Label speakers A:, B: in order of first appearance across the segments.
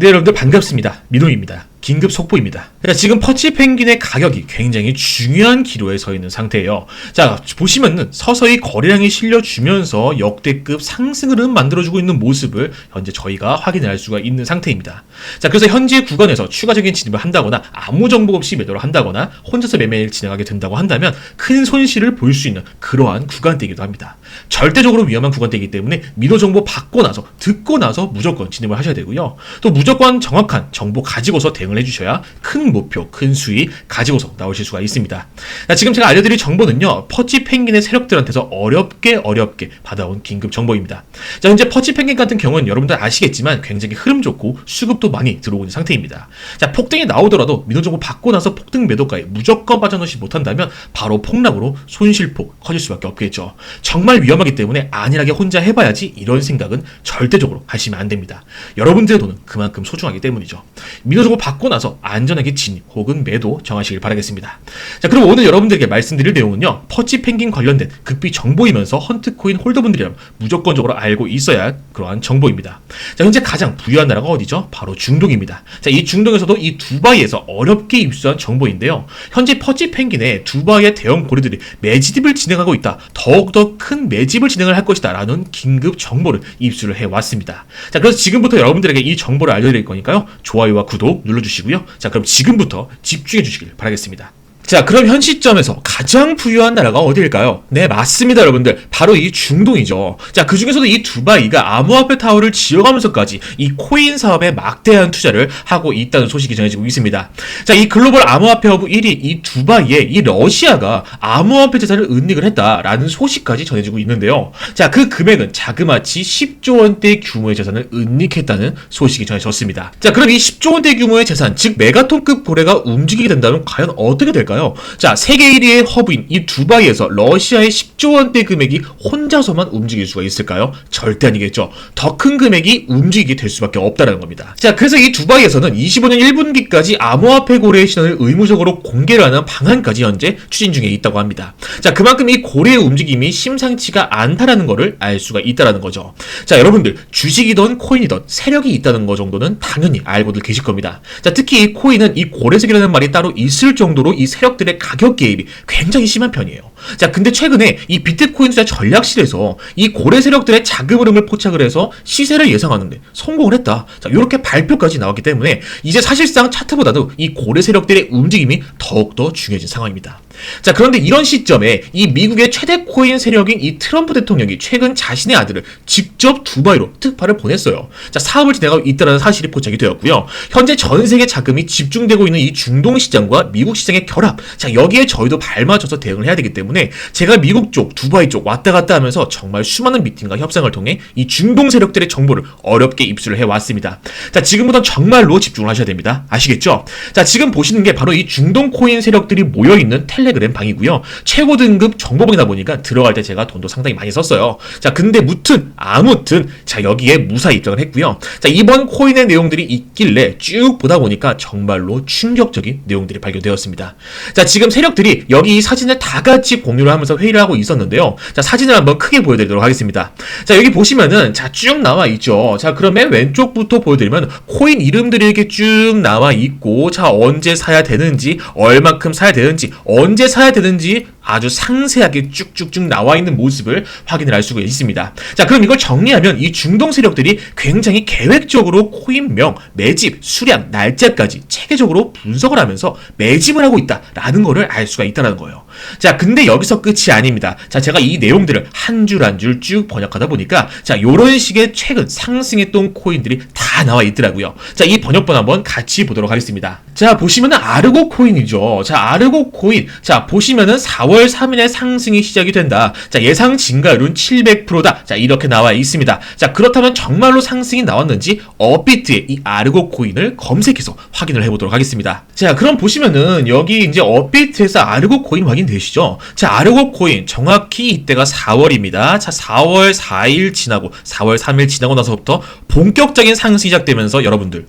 A: 네 여러분들 반갑습니다. 민호입니다. 긴급 속보입니다. 자, 지금 퍼치 펭귄의 가격이 굉장히 중요한 기로에 서 있는 상태예요. 자, 보시면은 서서히 거래량이 실려주면서 역대급 상승을 만들어주고 있는 모습을 현재 저희가 확인할 수가 있는 상태입니다. 자, 그래서 현재 구간에서 추가적인 진입을 한다거나 아무 정보 없이 매도를 한다거나 혼자서 매매를 진행하게 된다고 한다면 큰 손실을 볼 수 있는 그러한 구간대이기도 합니다. 절대적으로 위험한 구간대이기 때문에 미도 정보 받고 나서 듣고 나서 무조건 진입을 하셔야 되고요. 또 무조건 정확한 정보 가지고서 대응을 해주셔야 큰 목표, 큰 수익 가지고서 나오실 수가 있습니다. 자, 지금 제가 알려드릴 정보는요, 퍼치 펭귄의 세력들한테서 어렵게 어렵게 받아온 긴급 정보입니다. 자, 현재 퍼치 펭귄 같은 경우는 여러분들 아시겠지만 굉장히 흐름 좋고 수급도 많이 들어오는 상태입니다. 자, 폭등이 나오더라도 민원 정보 받고 나서 폭등 매도가에 무조건 빠져넣지 못한다면 바로 폭락으로 손실폭 커질 수밖에 없겠죠. 정말 위험하기 때문에 안일하게 혼자 해봐야지 이런 생각은 절대적으로 하시면 안 됩니다. 여러분들의 돈은 그만큼 소중하기 때문이죠. 민원 정보 받고 나서 안전하게 진입 혹은 매도 정하시길 바라겠습니다. 자, 그럼 오늘 여러분들에게 말씀드릴 내용은요. 퍼치 펭귄 관련된 극비 정보이면서 헌트코인 홀더분들이라면 무조건적으로 알고 있어야 할 그러한 정보입니다. 자, 현재 가장 부유한 나라가 어디죠? 바로 중동입니다. 자, 이 중동에서도 이 두바이에서 어렵게 입수한 정보인데요. 현재 퍼치 펭귄의 두바이의 대형 고리들이 매집을 진행하고 있다. 더욱더 큰 매집을 진행을 할 것이다. 라는 긴급 정보를 입수를 해왔습니다. 자, 그래서 지금부터 여러분들에게 이 정보를 알려드릴 거니까요. 좋아요와 구독 눌러주시고요. 자, 그럼 지금 부터 집중해 주시길 바라겠습니다. 자, 그럼 현 시점에서 가장 부유한 나라가 어디일까요? 네, 맞습니다, 여러분들. 바로 이 중동이죠. 자, 그 중에서도 이 두바이가 암호화폐 타워를 지어가면서까지 이 코인 사업에 막대한 투자를 하고 있다는 소식이 전해지고 있습니다. 자, 이 글로벌 암호화폐 허브 1위 이 두바이에 이 러시아가 암호화폐 재산을 은닉을 했다라는 소식까지 전해지고 있는데요. 자, 그 금액은 자그마치 10조 원대 규모의 재산을 은닉했다는 소식이 전해졌습니다. 자, 그럼 이 10조 원대 규모의 재산, 즉 메가톤급 고래가 움직이게 된다면 과연 어떻게 될까요? 자, 세계 1위의 허브인 이 두바이에서 러시아의 10조 원대 금액이 혼자서만 움직일 수가 있을까요? 절대 아니겠죠. 더 큰 금액이 움직이게 될 수밖에 없다는 겁니다. 자, 그래서 이 두바이에서는 25년 1분기까지 암호화폐 고래의 신원을 의무적으로 공개를 하는 방안까지 현재 추진 중에 있다고 합니다. 자, 그만큼 이 고래의 움직임이 심상치가 않다라는 것을 알 수가 있다라는 거죠. 자, 여러분들 주식이든 코인이든 세력이 있다는 거 정도는 당연히 알고들 계실 겁니다. 자, 특히 이 코인은 이 고래색이라는 말이 따로 있을 정도로 이 세 력들의 가격 개입이 굉장히 심한 편이에요. 자, 근데 최근에 이 비트코인 투자 전략실에서 이 고래 세력들의 자금 흐름을 포착을 해서 시세를 예상하는데 성공을 했다. 자, 이렇게 발표까지 나왔기 때문에 이제 사실상 차트보다도 이 고래 세력들의 움직임이 더욱더 중요해진 상황입니다. 자, 그런데 이런 시점에 이 미국의 최대 코인 세력인 이 트럼프 대통령이 최근 자신의 아들을 직접 두바이로 특파를 보냈어요. 자, 사업을 진행하고 있다는 사실이 포착이 되었고요. 현재 전 세계 자금이 집중되고 있는 이 중동 시장과 미국 시장의 결합. 자, 여기에 저희도 발맞춰서 대응을 해야 되기 때문에 제가 미국 쪽, 두바이 쪽 왔다 갔다 하면서 정말 수많은 미팅과 협상을 통해 이 중동 세력들의 정보를 어렵게 입수를 해 왔습니다. 자, 지금부터 정말로 집중을 하셔야 됩니다. 아시겠죠? 자, 지금 보시는 게 바로 이 중동 코인 세력들이 모여 있는 텔레그램 방이고요. 최고 등급 정보방이다 보니까 들어갈 때 제가 돈도 상당히 많이 썼어요. 자, 근데 무튼 아무튼 자, 여기에 무사 입장을 했고요. 자, 이번 코인의 내용들이 있길래 쭉 보다 보니까 정말로 충격적인 내용들이 발견되었습니다. 자, 지금 세력들이 여기 이 사진을 다 같이 공유를 하면서 회의를 하고 있었는데요. 자, 사진을 한번 크게 보여드리도록 하겠습니다. 자, 여기 보시면은 자, 쭉 나와 있죠. 자, 그러면 왼쪽부터 보여드리면 코인 이름들이 이렇게 쭉 나와 있고 자, 언제 사야 되는지, 얼마큼 사야 되는지, 언제 사야 되는지 아주 상세하게 쭉쭉쭉 나와 있는 모습을 확인을 할 수가 있습니다. 자, 그럼 이걸 정리하면 이 중동 세력들이 굉장히 계획적으로 코인명, 매집, 수량, 날짜까지 체계적으로 분석을 하면서 매집을 하고 있다라는 거를 알 수가 있다는 거예요. 자, 근데 여기서 끝이 아닙니다. 자, 제가 이 내용들을 한 줄 한 줄 쭉 번역하다 보니까 자, 요런 식의 최근 상승했던 코인들이 다 나와 있더라고요. 자, 이 번역본 한번 같이 보도록 하겠습니다. 자, 보시면은 아르고 코인이죠. 자, 아르고 코인. 자, 보시면은 4월 3일에 상승이 시작이 된다. 자, 예상 증가율은 700%다. 자, 이렇게 나와 있습니다. 자, 그렇다면 정말로 상승이 나왔는지 업비트의 이 아르고 코인을 검색해서 확인을 해 보도록 하겠습니다. 자, 그럼 보시면은 여기 이제 업비트에서 아르고 코인 확인 되시죠? 자, 아르고 코인 정확히 이때가 4월입니다. 자, 4월 4일 지나고 4월 3일 지나고 나서부터 본격적인 상승이 시작되면서 여러분들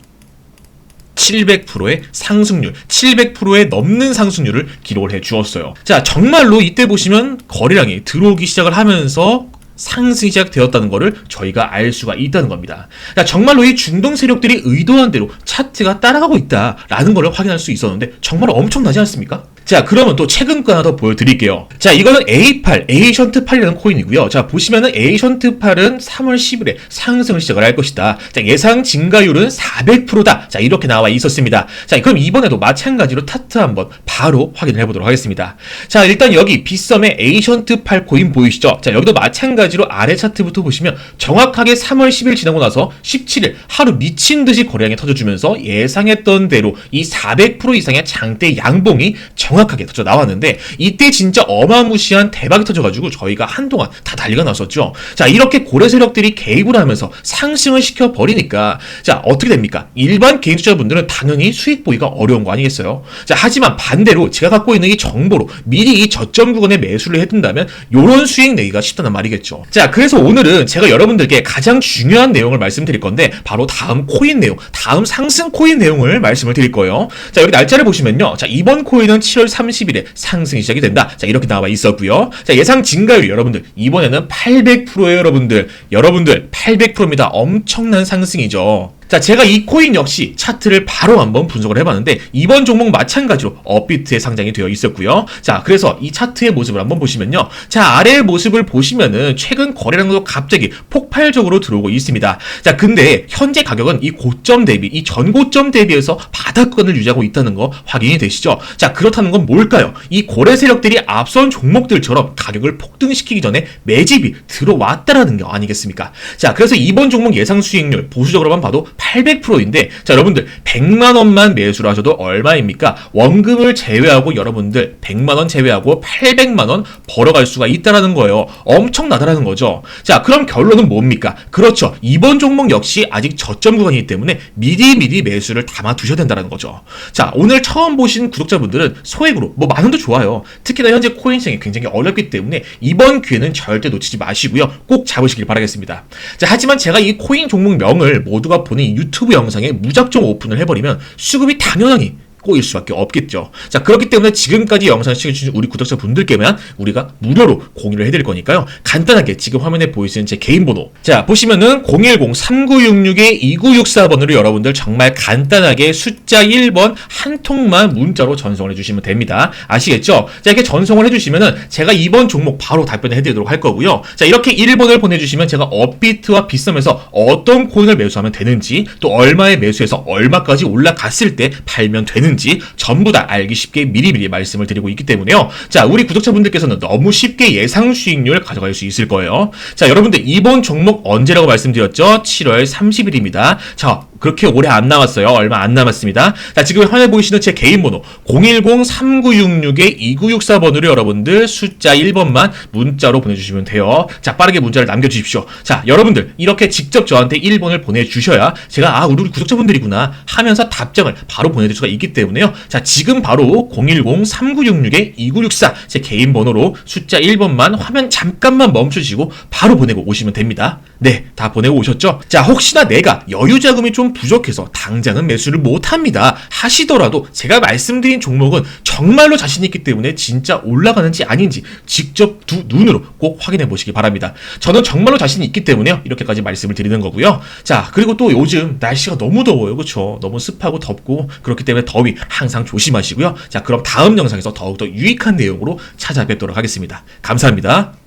A: 700%의 상승률, 700%의 넘는 상승률을 기록을 해 주었어요. 자, 정말로 이때 보시면 거래량이 들어오기 시작을 하면서 상승이 시작되었다는 것을 저희가 알 수가 있다는 겁니다. 자, 정말로 이 중동 세력들이 의도한 대로 차트가 따라가고 있다라는 것을 확인할 수 있었는데 정말 엄청나지 않습니까? 자, 그러면 또 최근 거 하나 더 보여드릴게요. 자, 이거는 A8, 에이션트 8이라는 코인이고요. 자, 보시면은 에이션트 8은 3월 10일에 상승을 시작을 할 것이다. 자, 예상 증가율은 400%다. 자, 이렇게 나와 있었습니다. 자, 그럼 이번에도 마찬가지로 타트 한번 바로 확인을 해보도록 하겠습니다. 자, 일단 여기 빗썸의 에이션트 8 코인 보이시죠? 자, 여기도 마찬가지로 아래 차트부터 보시면 정확하게 3월 10일 지나고 나서 17일 하루 미친 듯이 거래량이 터져주면서 예상했던 대로 이 400% 이상의 장대 양봉이 정확 하게 터져 나왔는데 이때 진짜 어마무시한 대박이 터져가지고 저희가 한동안 다 난리가 났었죠. 자, 이렇게 고래 세력들이 개입을 하면서 상승을 시켜 버리니까 자, 어떻게 됩니까? 일반 개인 투자분들은 당연히 수익 보기가 어려운 거 아니겠어요? 자, 하지만 반대로 제가 갖고 있는 이 정보로 미리 이 저점 구간에 매수를 해둔다면 요런 수익 내기가 쉽다는 말이겠죠. 자, 그래서 오늘은 제가 여러분들께 가장 중요한 내용을 말씀드릴 건데 바로 다음 코인 내용, 다음 상승 코인 내용을 말씀을 드릴 거예요. 자, 여기 날짜를 보시면요. 자, 이번 코인은 7월 30일에 상승이 시작이 된다. 자, 이렇게 나와 있었고요. 자, 예상 증가율 여러분들 이번에는 800%예요, 여러분들. 여러분들 800%입니다. 엄청난 상승이죠. 자, 제가 이 코인 역시 차트를 바로 한번 분석을 해봤는데 이번 종목 마찬가지로 업비트에 상장이 되어 있었고요. 자, 그래서 이 차트의 모습을 한번 보시면요. 자, 아래의 모습을 보시면은 최근 거래량도 갑자기 폭발적으로 들어오고 있습니다. 자, 근데 현재 가격은 이 고점 대비, 이 전고점 대비해서 바닥권을 유지하고 있다는 거 확인이 되시죠? 자, 그렇다는 건 뭘까요? 이 고래 세력들이 앞선 종목들처럼 가격을 폭등시키기 전에 매집이 들어왔다라는 게 아니겠습니까? 자, 그래서 이번 종목 예상 수익률 보수적으로만 봐도 800%인데 자 여러분들 100만 원만 매수를 하셔도 얼마입니까? 원금을 제외하고 여러분들 100만 원 제외하고 800만 원 벌어갈 수가 있다라는 거예요. 엄청나다라는 거죠. 자 그럼 결론은 뭡니까? 그렇죠. 이번 종목 역시 아직 저점 구간이기 때문에 미리 미리 매수를 담아 두셔야 된다는 거죠. 자 오늘 처음 보신 구독자분들은 소액으로 뭐 만 원도 좋아요. 특히나 현재 코인 시장이 굉장히 어렵기 때문에 이번 기회는 절대 놓치지 마시고요. 꼭 잡으시길 바라겠습니다. 자 하지만 제가 이 코인 종목 명을 모두가 보는 이 유튜브 영상에 무작정 오픈을 해버리면 수급이 당연히 꼬일 수밖에 없겠죠. 자, 그렇기 때문에 지금까지 영상을 시청해주신 우리 구독자분들께만 우리가 무료로 공유를 해드릴 거니까요. 간단하게 지금 화면에 보이시는 제 개인 번호. 자, 보시면은 010-3966-2964번으로 여러분들 정말 간단하게 숫자 1번 한 통만 문자로 전송을 해주시면 됩니다. 아시겠죠? 자, 이렇게 전송을 해주시면은 제가 이번 종목 바로 답변을 해드리도록 할 거고요. 자, 이렇게 1번을 보내주시면 제가 업비트와 비썸에서 어떤 코인을 매수하면 되는지 또 얼마에 매수해서 얼마까지 올라갔을 때 팔면 되는지 전부 다 알기 쉽게 미리미리 말씀을 드리고 있기 때문에요. 자, 우리 구독자분들께서는 너무 쉽게 예상 수익률 가져갈 수 있을 거예요. 자, 여러분들 이번 종목 언제라고 말씀드렸죠? 7월 30일입니다. 자, 그렇게 오래 안 남았어요. 얼마 안 남았습니다. 자, 지금 화면에 보이시는 제 개인 번호 010-3966-2964번으로 여러분들 숫자 1번만 문자로 보내주시면 돼요. 자, 빠르게 문자를 남겨주십시오. 자, 여러분들 이렇게 직접 저한테 1번을 보내주셔야 제가 아, 우리 구독자분들이구나 하면서 답장을 바로 보내드릴 수가 있기 때문에요. 자, 지금 바로 010-3966-2964 제 개인 번호로 숫자 1번만 화면 잠깐만 멈추시고 바로 보내고 오시면 됩니다. 네, 다 보내고 오셨죠? 자, 혹시나 내가 여유 자금이 좀 부족해서 당장은 매수를 못 합니다. 하시더라도 제가 말씀드린 종목은 정말로 자신 있기 때문에 진짜 올라가는지 아닌지 직접 두 눈으로 꼭 확인해 보시기 바랍니다. 저는 정말로 자신이 있기 때문에요. 이렇게까지 말씀을 드리는 거고요. 자, 그리고 또 요즘 날씨가 너무 더워요. 그렇죠? 너무 습하고 덥고 그렇기 때문에 더위 항상 조심하시고요. 자, 그럼 다음 영상에서 더욱더 유익한 내용으로 찾아뵙도록 하겠습니다. 감사합니다.